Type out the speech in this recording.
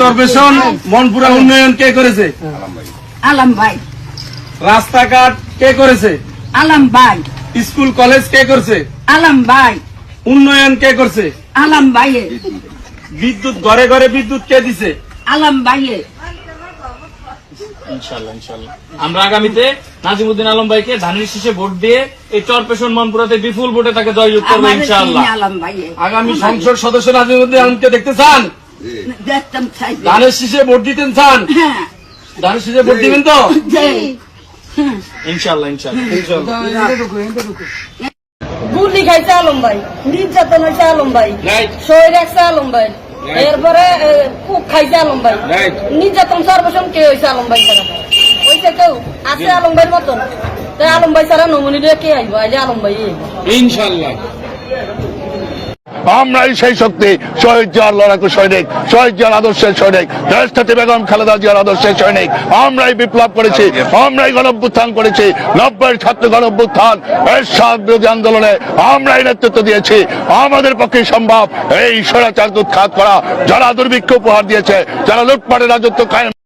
চরপেশন মনপুরা উন্নয়ন কে করেছে? আলম ভাই। রাস্তাঘাট কে করেছে? আলম ভাই। স্কুল কলেজ কে করছে? আলম ভাই। উন্নয়ন কে করছে? আলম ভাইয়ে বিদ্যুৎ ঘরে ঘরে বিদ্যুৎ কে দিছে? আলম ইনশাল্লাহ ইনশাল্লাহ আমরা আগামীতে নাজিমুদ্দিন আলম ভাইকে ধানের শীষে ভোট দিয়ে এই চরপেশন মনপুরাতে বিপুল ভোটে তাকে জয়যুক্ত করব ইনশাল্লাহ আগামী সংসদ সদস্য নাজিমুদ্দিন আলমকে দেখতে চান? দেখতাম ধানের শীষে ভোট দিতেন চান হ্যাঁ। ধানের শীষে ভোট দিবেন তো? ইনশাল্লাহ ইনশাল্লাহ গুলি খাইছে আলম ভাই নির্যাতন হয়েছে আলম ভাই রাখছে আলম ভাই এরপরে খুব খাইছে আলম ভাই। নির্যাতন সর্বসম কে হয়েছে আলম ভাই ছাড়া? হয়েছে কেউ? আছে আলম ভাইয়ের মতন? তাই আলম ভাই ছাড়া নমুনি কে আইব? আজ আলম ভাই ইনশাল্লাহ আমরাই সেই শক্তি, শহীদ জিয়ার লড়াকু সৈনিক, শহীদ জিয়ার আদর্শের সৈনিক দেশটাতে বেগম খালেদা জিয়ার আদর্শের সৈনিক, আমরাই বিপ্লব করেছি, আমরাই গণভ্যুত্থান করেছি নব্বই ছাত্র গণভ্যুত্থান, এরশাদ বিরোধী আন্দোলনে আমরাই নেতৃত্ব দিয়েছি, আমাদের পক্ষে সম্ভব এই স্বৈরাচার উৎখাত করা, যারা দুর্ভিক্ষ উপহার দিয়েছে, যারা লুটপাটের রাজত্ব কায়েম